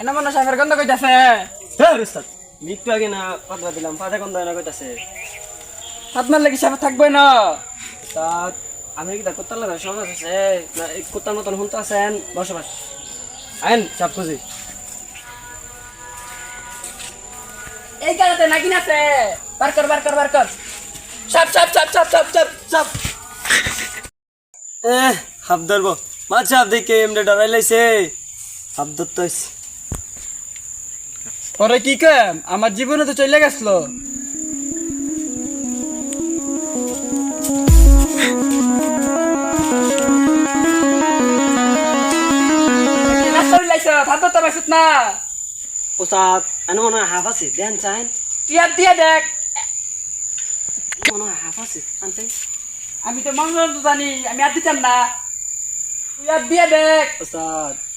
এনে মনে সাপের গন্ধ কইতাছে। হ্যাঁ উস্তাদ একটু আগে না পাতলা দিলাম পাতা কোন না কইতাছে। হাত মারলে কি সাপ থাকবে না। উস্তাদ আমি কি কুত্তার লাগে সমাজ আছে না এই কুত্তার মতন হুনতে আছেন বসবাস। আইন চাপ খুঁজি। এই গাড়াতে নাগিন আছে। বার কর বার কর বার কর। সাপ সাপ সাপ সাপ সাপ সাপ সাপ এ হাফ ধরবো। মাছ হাফ দেখে এমনি ডরাই লাইছে। হাফ ধরতে হইছে। পরে কি কাম আমার জীবনে তো চলে গেছিল। মনে হয় হাফ আছে। দেন চাইন। টিয়ার দিয়ে দেখ। মনে হয় হাফ আছে। আনছে আমি তো মঙ্গল তো জানি আমি আর দিতাম না। তুই আর দিয়ে দেখ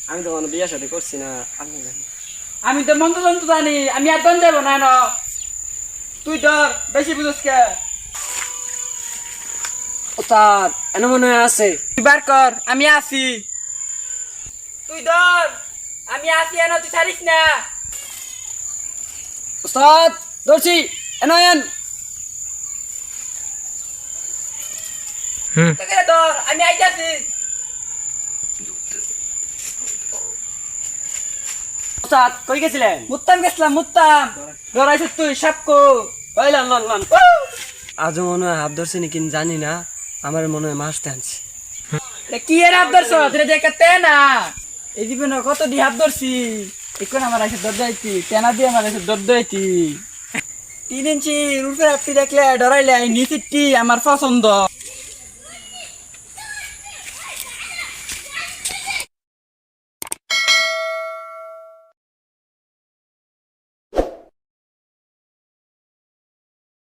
আমি তো কোনো বিয়ে শাদি করছি না। আপনি জানেন। আমি তো মন্ত্র তন্ত্র জানি আমি আর দন দেবো না ন তুই ধর বেশি বুঝোস কে? উস্তাদ এনে মনে হয় আছে। বার কর আমি আছি। তুই ধর আমি আছি এনে তুই ছাড়িস না। উস্তাদ ধরছি এনে এন। তোকে ধর আমি আইতাছি। উস্তাদ কই গেছিলেন? মুত্তাম গেছিলাম মুত্তাম। তুই সাপকো লন লন। লন আজও মনে হয় ধরছে নাকি জানি না। আমার মনে হয় মাছ টানছি। কি এর হাত ধরছ? এই জীবনে কত দি হাত ধরছি? এখন আমার এসে দর তেনা দিয়ে আমার এসে দর যাইতি তিন ইঞ্চি রুফে আপনি দেখলে ডরাইলে নিচিটি আমার পছন্দ।